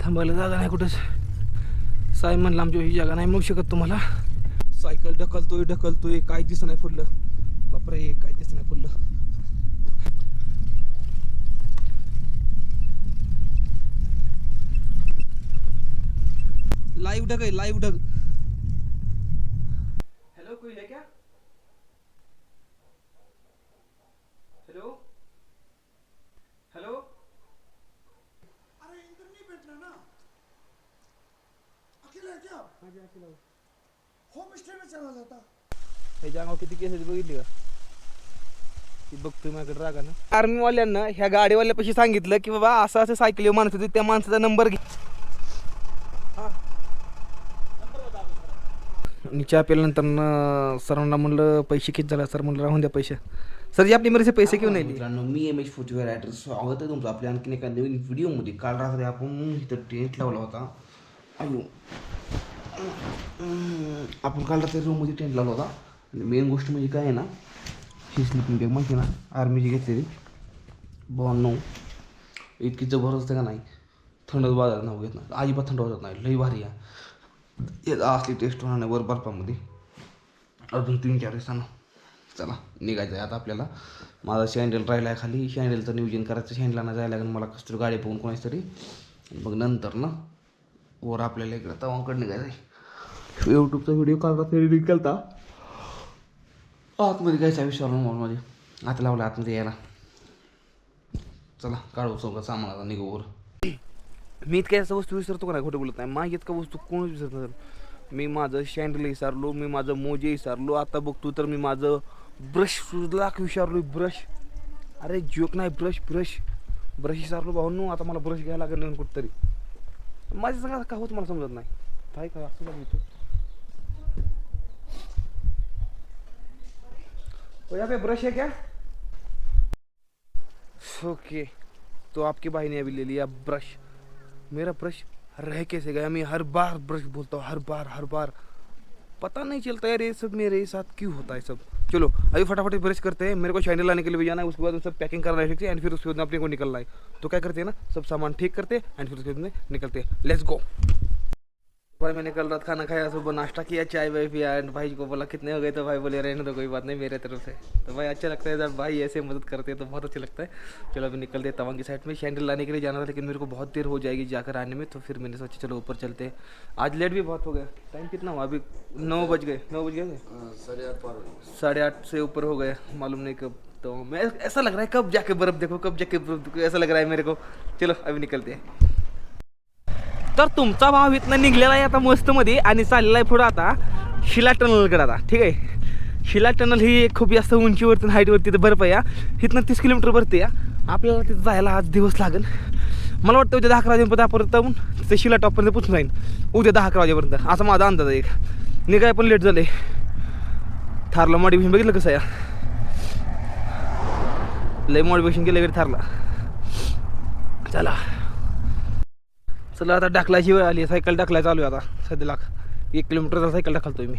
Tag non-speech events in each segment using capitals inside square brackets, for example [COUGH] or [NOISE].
थांबायला जागा नाही कुठंच. साहेब म्हणलं आमच्या ही जागा नाही मग शकत तुम्हाला. सायकल ढकलतोय ढकलतोय काय दिसत नाही फुडलं बापरे काय दिसत नाही फुडलं लाईव्ह ढग आहे लाईव्ह ढग हॅलो कोई है क्या हेलो हेलो अरे इधर नहीं बैठना ना अकेला है क्या होम स्टे में चला जाता ह्याच्या अंगावर किती बघितली का? ती बघतोय माझ्याकडे रागा ना आर्मीवाल्यांना ह्या गाडीवाल्यापाशी सांगितलं की बाबा असं असं सायकल माणसं होती त्या माणसाचा नंबर घे. आणि चहा सरांना म्हणलं पैसे किती झाला? सर म्हणलं राहून द्या पैसे. सर जी आपली मेरेचे पैसे घेऊन येईल मित्रांनो मी एम एच फोर्टीवर ॲड्रेस स्वागत आहे तुमचं. आपल्या आणखीन एका नवीन व्हिडिओमध्ये काल रात्री आपण इथं टेंट लावला होता. अयो आपण काल रात्री रूममध्ये टेंट लावला होता. आणि मेन गोष्ट म्हणजे काय आहे ना ही स्लिपिंग बॅग माहिती ना आर्मीची घेतलेली. बावन्न इतकी जबरदस्त आहे का नाही? थंड वाजायला नाव घेत नाही अजिबात थंड वाजत नाही. लई भारी आहे. असली टेस्ट होणार नाही वर बर्फामध्ये. अजून तीन चार दिवसांना. चला निघायचं आहे आता आपल्याला. माझा शँडल राहिला आहे खाली. शँडलचं नियोजन करायचं. शँडलाना जायला लागेल. मला कसं तरी गाडी पाहून कोणाच तरी. मग नंतर ना वर आपल्याला इकडं तवांकडे निघायचं आहे. यूट्यूबचा व्हिडिओ काल रात्री निघालता आतमध्ये घ्यायचा विषय मॉलमध्ये आता लावला आतमध्ये यायला. चला काढू सगळं सामान आता निघू वर. मी इतक्या असं वस्तू विसरतो का नाही खोटं बोलत नाही. माझी इतका वस्तू कोणच विसरत नाही. मी माझं शँडल विसरलो मी माझं मोजे विसरलो. आता बघतो तर मी माझं ब्रश लाख विचारलो ब्रश अरे जोक नाही ब्रश ब्रश ब्रश विसरलो भाऊ आता मला ब्रश घ्यायला लागेल कुठंतरी कुठतरी. माझ्या सांगा काय होत मला समजत नाही? काय काय असं तो यहाँ पे ब्रश है क्या? ओके तो आपकी भाई ने अभी ले लिया ब्रश मेरा ब्रश रह कैसे गया? मैं हर बार ब्रश बोलता हूँ, हर बार हर बार। पता नहीं चलता यार, ये सब मेरे साथ क्यों होता है सब? चलो, अभी फटाफट ब्रश करते हैं। मेरे को शैंडल लाने के लिए भी जाना है, उसके बाद सब पैकिंग करना है एंड फिर उसके बाद अपने को निकलना है। तो क्या करते हैं ना, सब सामान ठीक करते हैं एंड फिर उसके बाद निकलते हैं। लेट्स गो भाई मैंने कल रात खाना खाया सुबह नाश्ता किया चाय वाय पिया एंड भाई को बोला कितने हो गए? तो भाई बोले रहने तो कोई बात नहीं मेरे तरफ़ से। तो भाई अच्छा लगता है जब भाई ऐसे मदद करते हैं तो बहुत अच्छा लगता है। चलो अभी निकलते हैं तवांग की साइड में। शैंडल लाने के लिए जाना था लेकिन मेरे को बहुत देर हो जाएगी जाकर आने में तो फिर मैंने सोचा चलो ऊपर चलते हैं। आज लेट भी बहुत हो गया। टाइम कितना हुआ? अभी नौ बज गए। नौ बज गए। साढ़े आठ से ऊपर हो गए मालूम नहीं कब। तो मैं ऐसा लग रहा है कब जाके बर्फ़ देखो कब जाके बर्फ़ देखो ऐसा लग रहा है मेरे को। चलो अभी निकलते हैं। तर तुमचा भाव इथनं निघलेला आहे आता मस्तमध्ये आणि चाललेला आहे पुढं आता शिला टनलकडे आता ठीक आहे? शिला टनल ही खूप जास्त उंचीवरती हाईटवरती तर बर्फ या. इथनं तीस किलोमीटर भरते या आपल्याला तिथं जायला आज दिवस लागेल. मला वाटतं उद्या दहा अकरा वाजेपर्यंत आपण जाऊन ते शिला टॉपपर्यंत पोचून जाईन. उद्या दहा अकरा वाजेपर्यंत. असा माझा अंदाज आहे एक. निघाय पण लेट झाले थारला मॉडिफिकेशन बघितलं कसं या लय मॉडिफिकेशन केलं इकडे थारला. चला. चला आता टाकल्याची वेळ आली. सायकल डाकलाय चालू आहे आता सध्याला एक किलोमीटरचा सायकल टाकलतोय मी.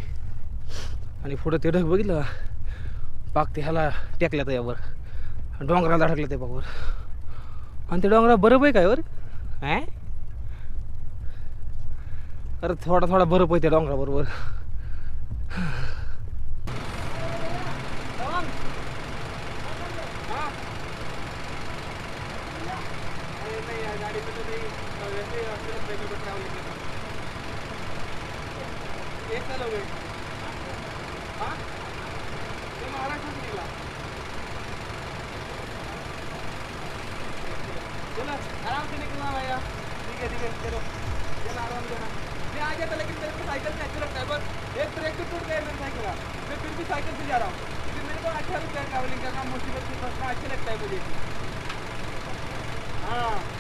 आणि पुढं ते ढग बघितलं पाक ते ह्याला टेकल्यात यावर. डोंगराला अडकलं ते पाकवर आणि ते डोंगरा बरं आहे काय वर? आहे अरे थोडा थोडा बरं आहे त्या डोंगराबरोबर. एक साल हो गए चलो आराम से निकलना भैया ठीक है ठीक है चलो चलो आराम से मैं आ गया था लेकिन मेरे को साइकिल अच्छा लगता है पर एक ब्रेक तो टूट गया मेरी साइकिल का मैं फिर भी साइकिल से जा रहा हूँ क्योंकि मेरे को अच्छा लगता है ट्रैवलिंग करना मुसीबत से अच्छा लगता है मुझे हाँ।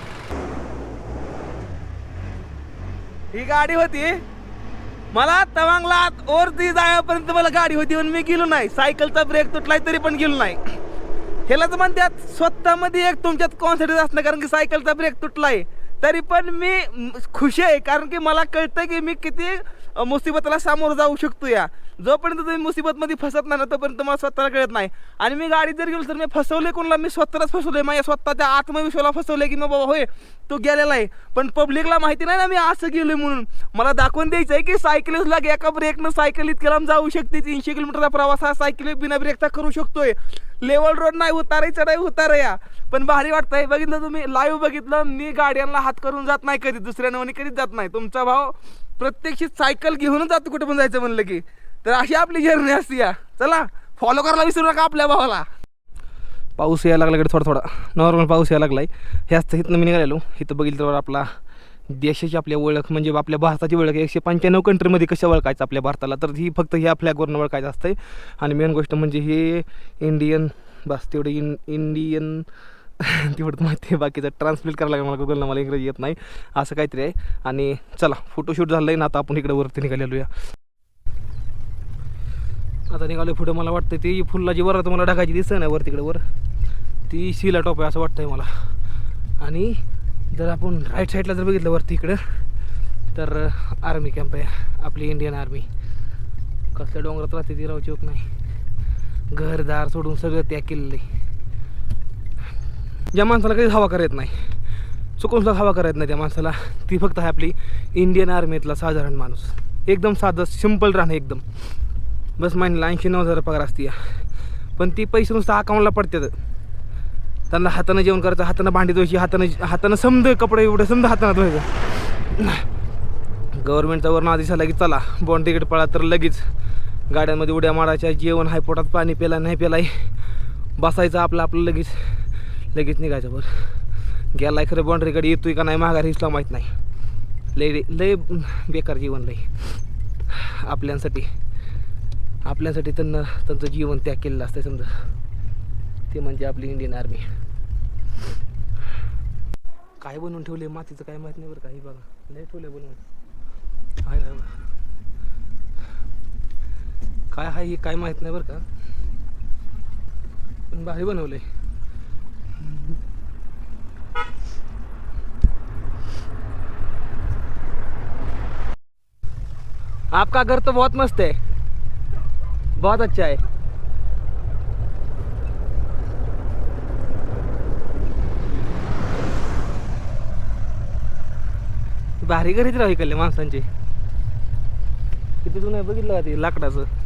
ही गाडी होती. मला तवांगला ओरती जायपर्यंत मला गाडी होती पण मी गेलो नाही. सायकलचा ब्रेक तुटलाय तरी पण गेलो नाही. ह्यालाच म्हणतात स्वतःमध्ये एक तुमच्यात कॉन्फिडन्स असणं कारण की सायकलचा ब्रेक तुटलाय. तरी पण मी खुशी खुश आहे कारण की मला कळतं की मी किती मुसीबतला सामोरं जाऊ शकतो या जोपर्यंत तुम्ही मुसीबतमध्ये फसत नाही ना तोपर्यंत मला स्वतःला कळत नाही. आणि मी गाडी जर गेलो तर मी फसवले कोणाला? मी स्वतःलाच फसवले माझ्या स्वतःच्या आत्मविश्वाला फसवले की मग बाबा होय तो गेलेला आहे. पण पब्लिकला माहिती नाही ना मी असं गेलोय म्हणून. मला दाखवून द्यायचं आहे की सायकलिस्टला एका ब्रेकनं सायकल इतक्या लांब जाऊ शकते. तीनशे किलोमीटरचा प्रवास हा सायकल बिना ब्रेकचा करू शकतोय. लेवल रोड नाही उतारे चढाई उतारे या. पण भारी वाटतंय. बघितलं तुम्ही लाईव्ह बघितलं मी गाड्यांना हात करून जात नाही कधी. दुसऱ्या कधीच जात नाही. तुमचा भाव प्रत्यक्षित सायकल घेऊनच जातो कुठे पण जायचं म्हणलं की. तर अशी आपली जर्नी असते या. चला फॉलो करायला विसरू नका आपल्या भावाला. पाऊस यायला लागला थोडा थोडा नॉर्मल पाऊस यायला लागलाय. ह्याच इथनं मी निघालेलो. इथं बघितलं तर आपला देशाची आपली ओळख म्हणजे आपल्या भारताची ओळख. एकशे पंच्याण्णव कंट्रीमध्ये कसं ओळखायचं आपल्या भारताला? तर ही फक्त ह्या फ्लॅगवरून ओळखायचं असतं आणि मेन गोष्ट म्हणजे हे इंडियन बस तेवढं इन इंडियन [LAUGHS] तेवढं माहिती आहे. बाकीचं ट्रान्सलेट करायला लागेल. मला गुगलला मला इंग्रजी येत नाही. असं काहीतरी आहे. आणि चला फोटोशूट झालं आहे ना आता आपण इकडे वरती निघालेलो या आता निघालो फोटो मला वाटतं ती फुलाची वर तुम्हाला ढगाची दिसतं ना वर तिकडे वर. ती शिला टॉप आहे असं वाटतंय मला. आणि जर आपण राईट साईडला जर बघितलं वरती इकडं तर आर्मी कॅम्प आहे. आपली इंडियन आर्मी कसल्या डोंगरात राहते ती राव चोक नाही. घरदार सोडून सगळं त्याग केलेलं आहे. ज्या माणसाला कधीच हवा करत नाही. चुकून सुद्धा हवा करत नाही त्या माणसाला. ती फक्त आहे आपली इंडियन आर्मीतला साधारण माणूस. एकदम साधं सिंपल राहणं एकदम. बस महिन्याला ऐंशी नऊ हजार पगार असते या. पण ती पैसे नुसतं अकाउंटला पडतात. त्यांना हातानं जेवण करायचं हातानं भांडी धुवायची हातानं हातानं समज कपडे एवढं समजा हातानं धुवायचं. गव्हर्नमेंटचा वरून आधी झाला की चला बॉन्ड तिकीट पळा तर लगेच. गाड्यांमध्ये उड्या मारायच्या जेवण हाय पोटात पाणी प्याला नाही प्यालाय बसायचं आपलं आपलं लगेच. लगेच निघायचं बरं. गेलाय खरं बाउंड्रीकडे येतोय का नाही माघार हिसला माहीत नाही. लय लय बेकार जीवन लय. आपल्यांसाठी. आपल्यासाठी त्यांना त्यांचं जीवन त्याग केलेलं असतं समजा. ते म्हणजे आपली इंडियन आर्मी काय बनवून ठेवले मातीचं काय माहीत नाही बरं काही बघा. लय ठेवलं बनवून. हाय काय आहे हे काय माहीत नाही बरं का. पण भारी बनवलंय. आपका घर तो बहुत मस्त है। बहुत अच्छा है। भारी घरीच राहू इकडले माणसांची. किती जुनं आहे बघितलं का ते लाकडाचं?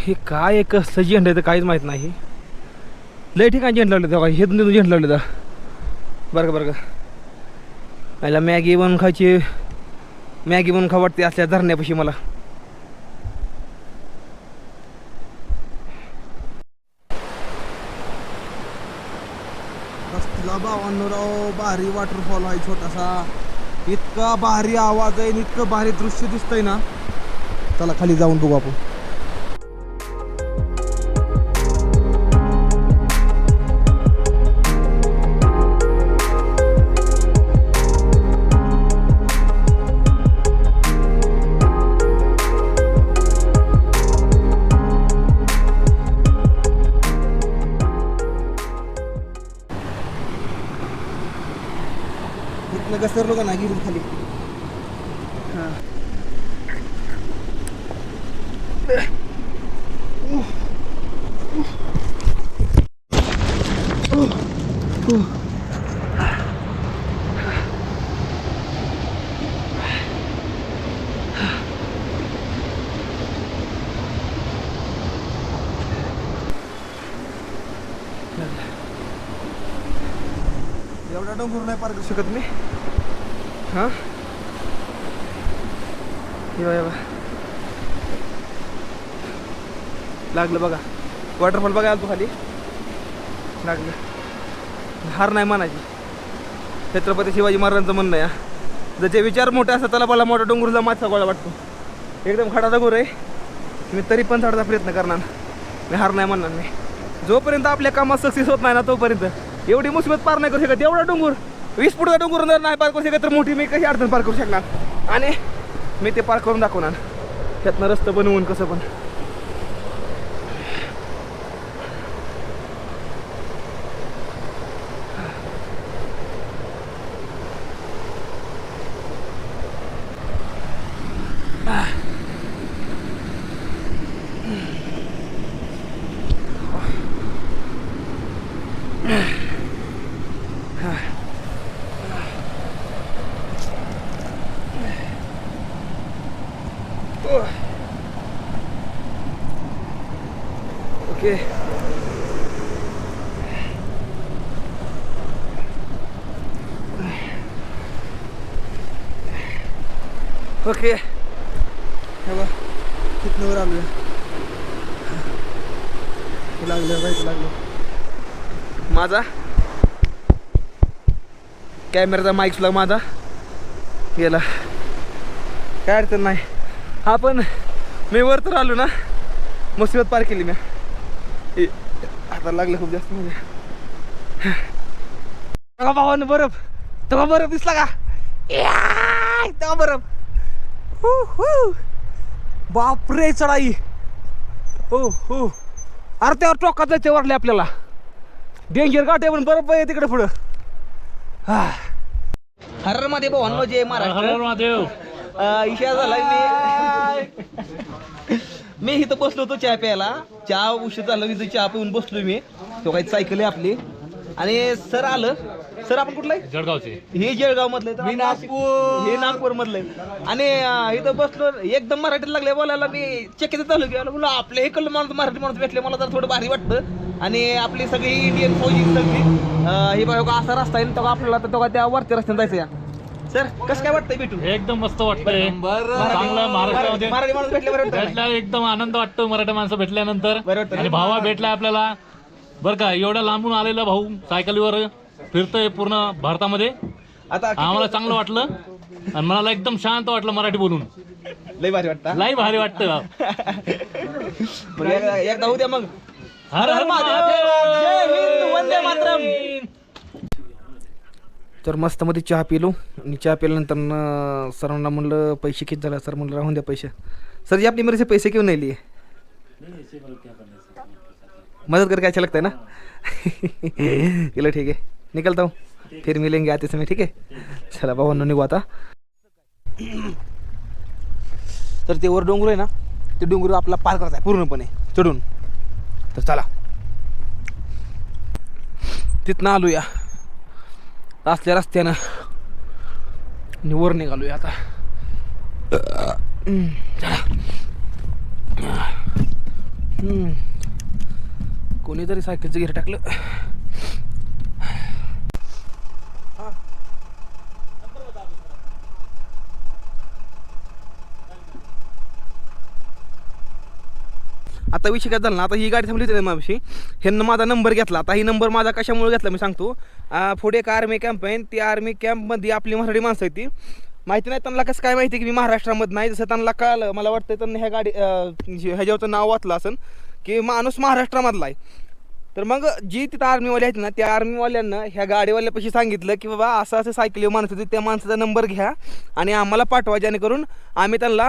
हे काय एक कसं झेंड आहे तर काहीच माहीत नाही. लय ठिकाणी झेंड लावले तेव्हा हे दोन झेंड लावले तर बरं का बरं का. पहिला मॅगी बनवून खायची मॅगी बनवून खा वाटते असल्या धरण्यापाशी मला. रस्त्याला भारी वॉटरफॉल आहे छोटासा. इतका भारी आवाज आहे इतकं भारी दृश्य दिसतंय ना. चला खाली जाऊन बघू आपण. घसरलो का नाही गिरून खाली? एवढा डोंगर नाही पार करू शकत मी. हां? हे बघा, लागलं बघा. वॉटरफॉल बघा आलो खाली. लागलं. हार नाही मानायची छत्रपती शिवाजी महाराजांचं म्हणणं आहे हा. विचार मोठे असतात त्याला मला मोठा डोंगरला मात गोळा वाटतो. एकदम खडा दगोर आहे. मी तरी पण चढायचा प्रयत्न करणार. मी हार नाही म्हणणार मी. जोपर्यंत आपल्या कामात सक्सेस होत नाही ना तोपर्यंत. एवढी मुसीबत पार नाही करू शकत. एवढा डोंगर. वीस फुटचा डोंगर जर नाही पार करू शकत तर मोठी मी कशी अडचण पार करू शकणार? आणि मी ते पार करून दाखवणार. त्यातनं रस्ता बनवून कसं पण. ओके. ओके. हे बघ कितनं वर आलोय? लागलं बाईक लागलं. माझा? कॅमेराचा माईक सुद्धा माझा. गेला. काय अडचण नाही. आपण मी वर तर आलो ना. मुसीबत पार केली मी. ए, आता लागलं खूप जास्त म्हणजे. बघा भावानं बरफ. तेव्हा बरफ दिसला का? तेव्हा बरफ. हु, हु. बापरे चढाई. हो हो. अरे त्यावर टोकात जायचे वाटले आपल्याला. डेंजर गाठ आहे पण बरं आहे तिकडे पुढं. हररमध्ये भावांनो जे महाराष्ट्र. महादेव इशा झालाय मी. [LAUGHS] [LAUGHS] मी इथं बसलो होतो चहा प्यायला. चहा उशीर झाला इथं चहा पिऊन बसलो मी. तो काही सायकल आहे आपली. आणि सर आलं. सर आपण कुठलं आहे? जळगावचे. हे जळगाव मधले मी नागपूर. हे नागपूर मधले आणि अं, इथं बसलो. एकदम मराठीत लागले. बोलायला मी चकित चालू गेलो बोला आपले इकडलं माणूस मराठी माणूस भेटले. मला जर थोडं भारी वाटतं. आणि आपली सगळी इंडियन फौजी सगळी अं, हे बघा असा रस्ता आहे. तो आपल्याला तर तो त्या वरच्या रस्त्याने जायचं या सर कसं काय वाटतंय भेटून? एकदम मस्त वाटतंय. चांगलं महाराष्ट्रामध्ये मराठी माणूस भेटले बरं वाटतं भेटल्या एकदम आनंद वाटतो मराठी माणसं भेटल्यानंतर. बरं वाटतं. आणि भावा भेटला आपल्याला. बरं का एवढ्या लांबून आलेला भाऊ सायकलीवर फिरतोय पूर्ण भारतामध्ये. आता किती- आम्हाला चांगलं वाटलं. आणि मला एकदम शांत वाटलं मराठी बोलून. लय भारी वाटतं लई भारी वाटतं. एकदा एकदा होऊ द्या मग. हर हर महादेव! जय हिंद, वंदे मातरम! तर मस्त मध्ये चहा पिलो आणि चहा पिल्यानंतर सरांना म्हणलं पैसे किती झाला? सर म्हणलं राहून द्या पैसे. सर जी आपली मर्जी पैसे घेऊन नाही मदत कर करके अच्छा लगता है ना? [LAUGHS] चलो ठीक है निकलता हूँ फिर मिलेंगे आते समय ठीक है चला बाबा निघू आता. तर ते वर डोंगर आहे ना ते डोंगर आपला पार करायचा आहे पूर्णपणे चढून. तर चला. तिथनं आलो या असल्या रस्त्यानं आणि वर निघालोय आता. कोणीतरी सायकलचं घेर टाकलं. आता विषय काय झाला ना आता ही गाडी थांबली होती माझ्याशी ह्यांना माझा नंबर घेतला. आता ही नंबर माझा कशामुळे घेतला मी सांगतो. पुढे एक आर्मी कॅम्प आहे ती आर्मी कॅम्पमध्ये आपली मराठी माणसं आहेत ती. माहिती नाही त्यांना कसं काय माहिती की मी महाराष्ट्रामध्ये नाही जसं त्यांना कळलं मला वाटतं त्यांना ह्या गाडी ह्याच्यावरचं नाव वाचलं असेल की माणूस महाराष्ट्रामधला आहे. तर मग जी तिथं आर्मीवाले आहेत ना त्या आर्मीवाल्यांना ह्या गाडीवाल्यापाशी सांगितलं की बाबा असं असं सायकली माणसं होती त्या माणसाचा नंबर घ्या आणि आम्हाला पाठवा जेणेकरून आम्ही त्यांना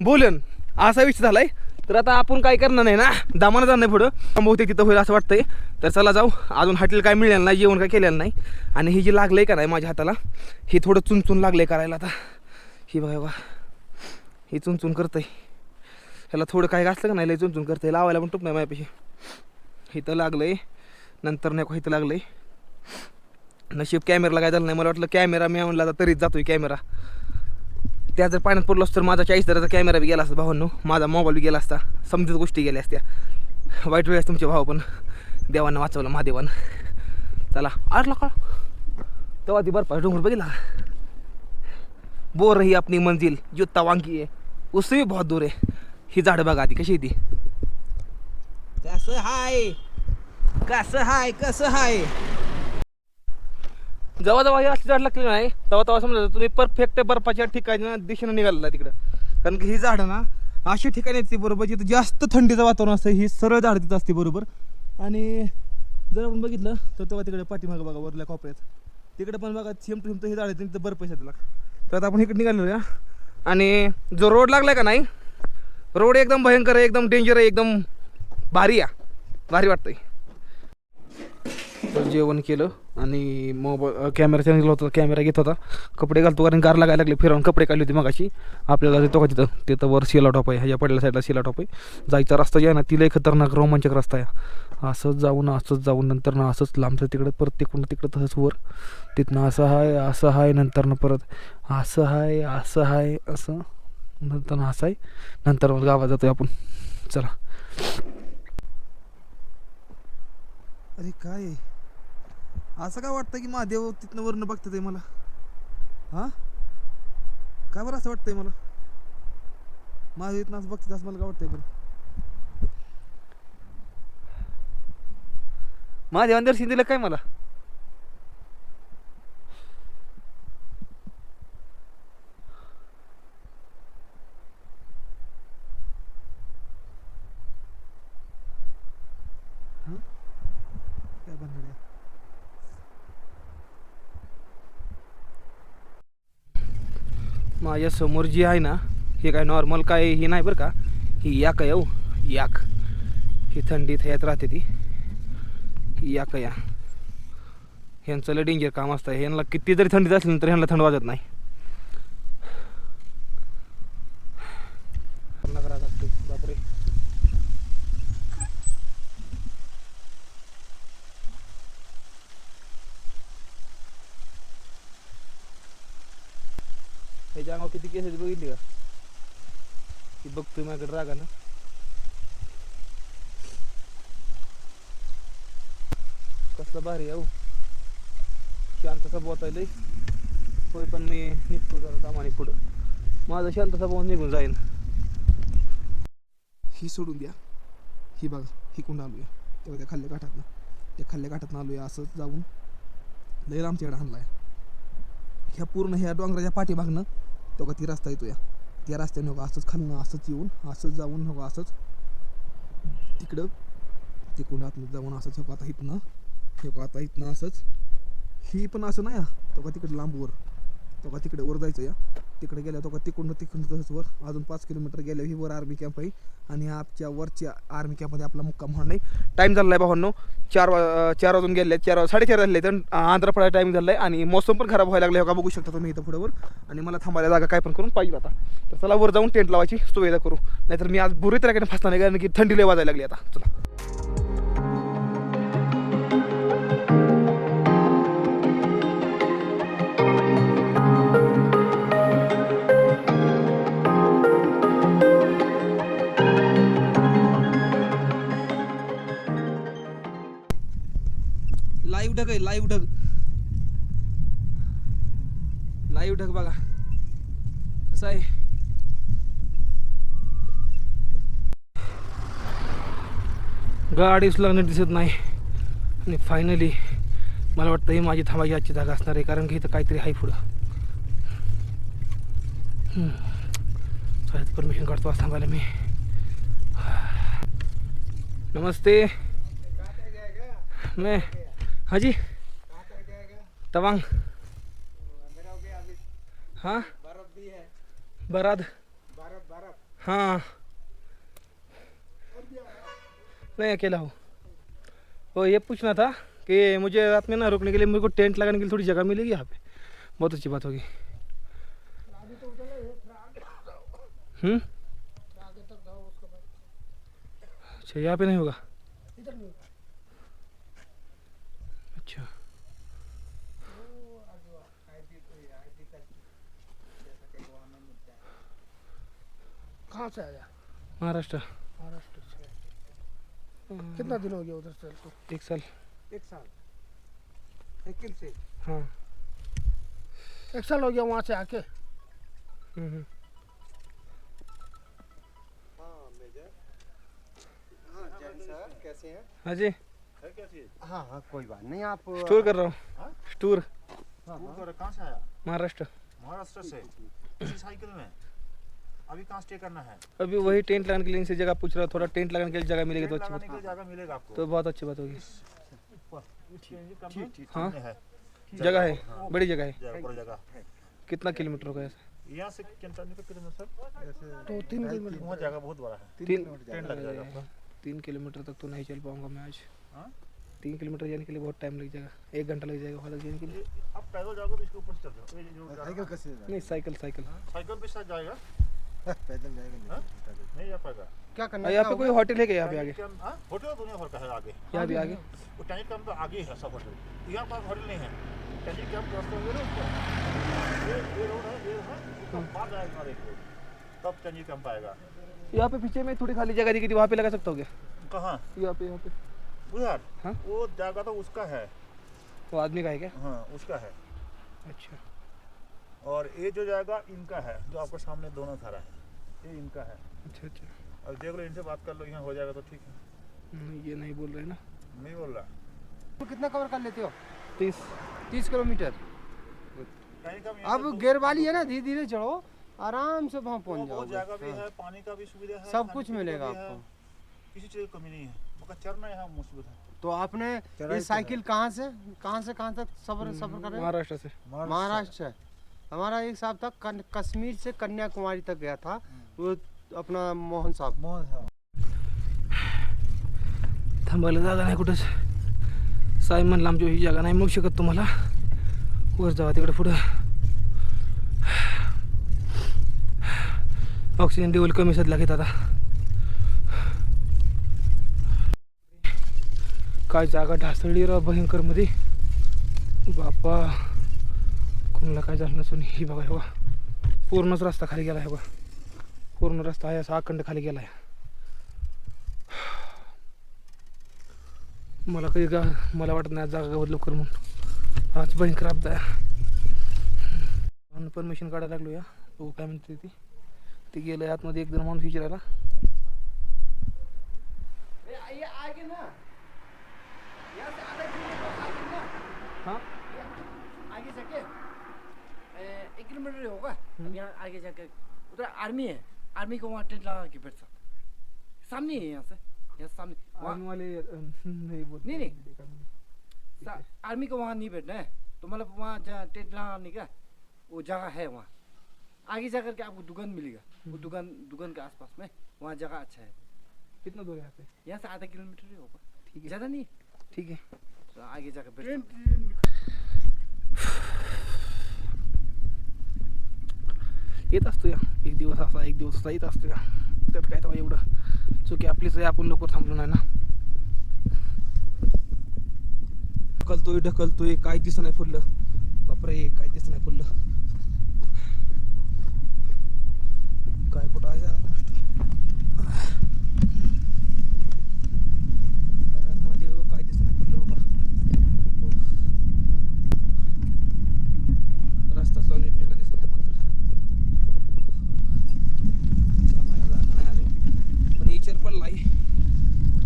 बोलन. असा विषय आहे तर आता आपण काय करणार नाही ना दामानं जाणार नाही पुढं. बहुतेक तिथं होईल असं वाटतंय. तर चला जाऊ. अजून हॉटेल काय मिळेल नाही जेवण काय केलेलं नाही. आणि ही जी लागलंय का नाही माझ्या हाताला हे थोडं चुनचुन लागलंय करायला आता. ही बघा बघा. हे चुनचुन करतंय. ह्याला थोडं काय असलं का नाही लय चुनचुन करतंय. लावायला पण टूप नाही माझ्यापाशी. इथं लागलंय. नंतर नाही का लागलं लागलंय. नशीब कॅमेराला काय झालं नाही मला वाटलं कॅमेरा मी म्हणला तरीच जातोय कॅमेरा त्या जर पाण्यात पडलो असतं तर माझा चाळीस हजाराचा कॅमेरा बी गेला असता भावांनो. माझा मोबाईल बी गेला असता. समजत गोष्टी गेल्या असत्या. वाईट वेळेस तुमचे भाऊ पण. देवानं वाचवलं महादेवानं. चला आठला का? तेव्हा ती बरं डोंगर बघितला बोर ही आपली मंजिल जुत्ता वांगी आहे. उसवी बहुत दूर आहे. ही झाडं बघा आधी कशी ती? कसं हाय? कसं हाय? कसं हाय? जेव्हा जेव्हा हे अशी झाड लागली नाही तेव्हा तेव्हा समजा तुम्ही परफेक्ट बर्फाच्या ठिकाणी दिशेनं निघालेला तिकडं. कारण की ही झाडं ना अशी ठिकाणी येते बरोबर जिथं जास्त थंडीचं वातावरण असतं ही सरळ झाड तिथं असते बरोबर. आणि जर आपण बघितलं तर तेव्हा तिकडे पाठीमागं बघा वरल्या कोपऱ्यात. तिकडे पण बघा सेम टू तर हे झाड आहे तिथं बर्फ पैसा त्याला तर आता आपण इकडे निघालेलो या. आणि जो रोड लागला का नाही रोड एकदम भयंकर आहे एकदम डेंजर आहे एकदम भारी आहे भारी वाटतंय. तर जेवण केलं आणि मोबाईल कॅमेरा निघाला होता कॅमेरा घेत होता. कपडे घालतो कारण गार लागायला लागले. फिरवून कपडे काढले होते मगाशी. आपल्याला देतो का तिथं तिथं वर शिला टॉप आहे. ह्याच्या पडल्या साईडला शिला टॉप आहे. जायचा रस्ता जे आहे ना तिलाही खतरनाक रोमांचक रस्ता आहे. असंच जाऊन असंच जाऊन नंतर ना असंच लांबचं तिकडं परत तिकडून तिकडं तसंच वर. तिथनं असं आहे असं आहे नंतर ना परत असं आहे असं आहे असं. नंतर असं आहे नंतर मग गावात जातोय आपण. चला. अरे काय? आहे? असं काय वाटतं की महादेव तिथनं वरनं बघतात आहे मला? हां? काय बरं असं वाटतंय मला? महादेव इथनं असं बघतात असं मला काय वाटतंय बरं? महादेवान दर्शन दिलं काय मला काय भानगड आहे? माझ्यासमोर जी आहे ना हे काय नॉर्मल काय ही नाही बरं का? ही याक आहे हो याक. ही थंडीत ह्यात राहते ती. याक या ह्यांचं लय डेंजर काम असतं. ह्यांना किती जरी थंडीत असली तर ह्यांना थंड वाजत नाही नगरात असते बापरे ह्याच्या अंगावर किती केस आहेत बघितली का ती बघतोय माझ्याकडे रागानं कसलं भारी आहे शांत स्वभाव आहे होय पण मी निघतो जरा कामाने पुढं. माझं शांत स्वभाव निघून जाईन. ही सोडून द्या. ही बघा ही कुंड आलूया तेव्हा त्या खाल्ल्या काठात ना त्या खाल्ल्या काठात आलूया असंच जाऊन. लय आमच्याकडे आणलाय. ह्या पूर्ण ह्या डोंगराच्या पाठीमागनं तो का ती रस्ता येतो या. त्या रस्त्याने हो असंच खालनं असंच येऊन असंच जाऊन हो असंच तिकडं ते आतमध्ये जाऊन असंच हो आता इथनं हे का आता इथनं असंच. ही पण असं नाही तो का तिकडे लांबवर. तो का तिकडे वर जायचं या. तिकडे गेल्या तो का तिकडून तिकडून तसंच वर. अजून पाच किलोमीटर गेल्या ही वर आर्मी कॅम्प आहे. आणि आमच्या वरच्या आर्मी कॅम्पमध्ये आपला मुक्काम होणार नाही. टाईम झाला आहे भावांनो. चार वा चार वाजून गेले चार वा- साडेचार झाले तर आंध्र पडायला टाईम झाला आहे आणि मोसम पण खराब व्हायला लागला आहे हो का बघू शकता तुम्ही इथं पुढेवर आणि मला थांबायला जागा काय पण करून पाहिजे आता. तर चला वर जाऊन टेंट लावायची सुविधा करू. नाहीतर मी आज बुरी तरीके फसणार नाही कारण की थंडी लय वाजायला लागली आता. चला. लाईव्ह ढग आहे लाईव्ह ढग लाईव्ह ढग बघा. कसं आहे? गाडीच लागणं दिसत नाही. आणि फायनली मला वाटतं ही माझी थांबायची आजची जागा असणार आहे कारण की इथं काहीतरी आहे पुढं. परमिशन काढतो आज थांबायला मी. [SIGHS] नमस्ते. मैं हाँ जी। तवांग। हाँ। बराद। हाँ। नहीं अकेला हूँ। वो ये पूछना था कि मुझे रात में ना रुकने के लिए मेरे को टेंट लगाने के लिए थोड़ी जगह मिलेगी यहाँ पे? बहुत अच्छी बात होगी। हम्म? अच्छा यहाँ पे नहीं होगा अच्छा कहाँ से आया? महाराष्ट्र। महाराष्ट्र से। कितना दिन हो गया उधर से तो एक साल। एक साल? साइकिल से? हाँ। एक साल हो गया वहाँ से आके? हम्म, हम्म। कैसे हैं? हाँ जी। हाँ? हाँ कोई बात नहीं आप स्टोर कर रहा हूँ। स्टोर। ऊपर कहाँ से आया? महाराष्ट्र। महाराष्ट्र से? साइकिल में? अभी कहाँ स्टे करना है? अभी वही टेंट लगाने के लिए इनसे जगह पूछ रहा थोड़ा टेंट लगाने के लिए जगह मिलेगी तो अच्छी बात। जगह मिलेगा आपको। तो बहुत अच्छी बात होगी। हाँ। जगह है बड़ी जगह है। कितना किलोमीटर होगा ऐसा? यहाँ से तो तीन किलोमीटर। जगह बहुत बड़ा है। तीन ट्रेन लग जाएगा आपका। तीन किलोमीटर तक तो नहीं चल पाऊँगा मैं आज। हाँ? तीन किलोमीटर जाने के लिए बहुत टाइम लग जाएगा। एक घंटा लग जाएगा वहाँ तक जाने के लिए। आप पैदल जाओगे तो इसके ऊपर चल जाओ। साइकिल कैसे नहीं साइकिल साइकिल। साइकिल भी साथ जाएगा। पैदल जाएगा हाँ? नहीं जा पाएगा। क्या करना हाँ, यहाँ पे कोई होटल है क्या यहाँ पे आगे? होटल दुनिया भर का है आगे। यहाँ भी आगे? वो टैंक के अंदर आगे है सब होटल यहाँ पास होटल नहीं है। टैंक के अंदर रास्ता ये ये रोड है ये है बाहर जाएगा देखो तब टैंक कैंप आएगा। यहाँ पे पीछे में थोड़ी खाली जगह दिखी थी वहाँ पे लगा सकता हो क्या? कहाँ? यहाँ पे यहाँ पे। उधर? हाँ? वो जगह तो उसका है। वो आदमी का है क्या? हाँ उसका है। अच्छा। और ये जो जाएगा इनका है जो आपके सामने दोनों खड़ा है ये इनका है। अच्छा अच्छा। अब देख लो इनसे बात कर लो यहाँ हो जाएगा तो ठीक है। हम्म, ये नहीं बोल रहे ना। नहीं बोल रहा। तो कितना कवर कर लेते हो? तीस। तीस किलोमीटर? अब से गियर वाली है ना धीरे धीरे चढ़ो आराम से वहाँ पहुँच जगह भी हाँ। पानी का भी सुविधा है सब कुछ मिलेगा आपको। किसी चीज़ की कमी नहीं है मगर चढ़ना यहाँ मुश्किल है। तो आपने ये तो साइकिल कहाँ से कहाँ से कहाँ तक सफ़र सफ़र कर? रहे हो महाराष्ट्र से। महाराष्ट्र से। हमारा एक साहब था कन- कश्मीर से कन्याकुमारी तक गया था। वो अपना मोहन साहब। मोहन साहब। थांबायला जागा नाही कुठंच. साई म्हणलं आमची ही जागा नाही मिळू शकत तुम्हाला. वर जावा तिकडे पुढं. ऑक्सिजन लेवल कमी सध्या घेत आता. काय जागा ढासळली राव भयंकरमध्ये. बापा कुणाला काय झालं नसून ही बघा हे बघा. पूर्णच रस्ता खाली गेला आहे बघा. पूर्ण रस्ता आहे असा अखंड खाली गेला आहे मला काही गा मला वाटत नाही आज जागा गावात लवकर म्हणून. आज भयंकर अपदा आहे. परमिशन काढायला लागलो या बघू काय म्हणते ती. ते गेलं आतमध्ये एक दोन माणूस विचारायला. हाँ? ही होगा अब यहाँ आगे जाके उधर आर्मी है आर्मी को वहाँ टेंट लगा के बैठ सकते सामने है यहाँ से यहाँ सामने आर्मी वाले नहीं बोलते नहीं, नहीं। आर्मी को वहाँ नहीं बैठना है तो मतलब वहाँ जहाँ टेंट लगाने का वो जगह है वहाँ आगे जा करके आपको दुकान मिलेगा वो दुकान दुकान के आसपास में वहाँ जगह अच्छा है कितना दूर है यहाँ से यहाँ से आधा किलोमीटर ही होगा ठीक है ज़्यादा नहीं ठीक है तो आगे जाकर बैठ येत असतो या. एक दिवस असा एक दिवस असा येत असतो या. त्यात काय तेव्हा एवढं चुकी आपलीच आहे आपण लवकर थांबलो नाही ना. ढकलतोय ढकलतोय काय दिसत नाही फुडलं बापरे काय दिसत नाही फुडलं काय कुठं आहे जरा कोणास ठाऊक. अरे महादेव, काय दिसत नाही फुडलं बाबा हो. रस्ता सुद्धा नीटनेटका दिसत नाही मला तर थांबायला जागा नाही अजून पण विचार पडलाय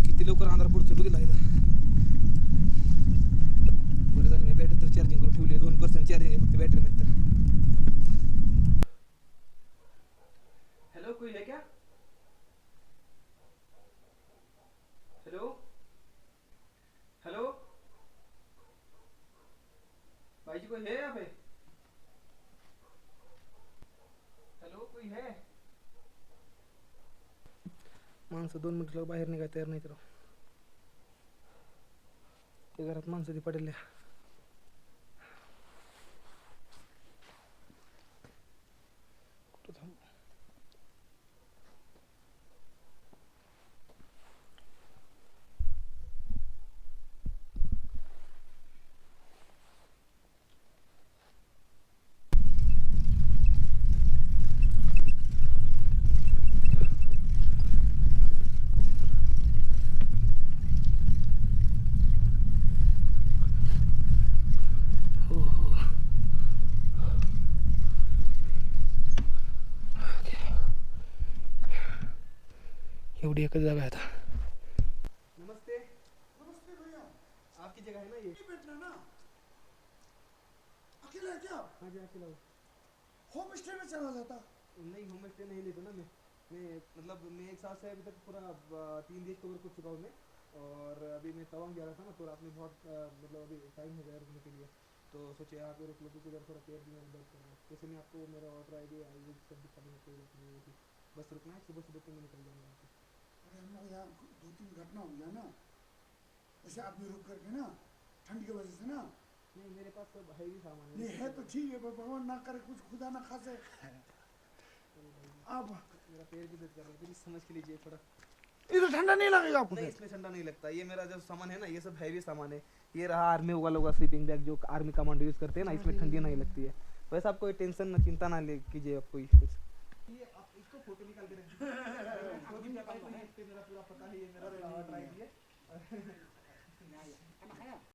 किती लवकर अंधार पुढचं बघितला इथं बरं झालं मी बॅटरी तर चार्जिंग करून ठेवली दोन पर्सेंट चार्जिंग आहे फक्त बॅटरी नाही तर हेलो कोई है क्या हेलो हेलो भाई जी कोई है यहाँ पे हॅलो कोई है माणसं दोन मिनिटं बाहेर निघाय तयार नाही तर. ते घरात माणसं ती पडल्या जागा आहे नमस्ते। नमस्ते भैया। आपकी जगह है ना ये? बैठना ना। अकेला है क्या? हाँ जी अकेला हूँ। होम स्टे में चला जाता। नहीं होम स्टे नहीं लेता ना मैं। मैं मतलब मैं एक साल से अभी तक पूरा तीन देश कवर कर चुका हूँ मैं। और अभी मैं तवांग जा रहा था ना तो रात में बहुत मतलब अभी टाइम हो गया रुकने के लिए। तो सोचे यहाँ पे रुक लो क्योंकि थोड़ा भी जैसे मैं आपको मेरा ऑर्डर आई डी आई सब दिखा दूँगा बस रुकना है सुबह सुबह तो मैं निकल जाऊँगा। हम यहाँ दो तीन घटना हो गया ना ऐसे आदमी रुक करके ना ठंड की वजह से ना नहीं मेरे पास सब है ही सामान ये है। तो ठीक है भगवान ना करे कुछ खुदा ना खासे। अब मेरा पैर भी दर्द कर रहा है प्लीज़ समझ के लीजिए थोड़ा। इधर ठंडा नहीं लगेगा आपको नहीं इसमें ठंडा नहीं लगता ये मेरा जो सामान है ना ये सब हैवी सामान है। ये रहा आर्मी वालों का स्लीपिंग बैग जो आर्मी कमांडो यूज़ करते हैं ना इसमें ठंडी नहीं लगती है। वैसे आप कोई टेंशन ना चिंता ना ले कीजिए आप कोई। कुछ इसको फोटो निकाल के रखिए [LAUGHS] मेरा पूरा पता है ये मेरा [LAUGHS]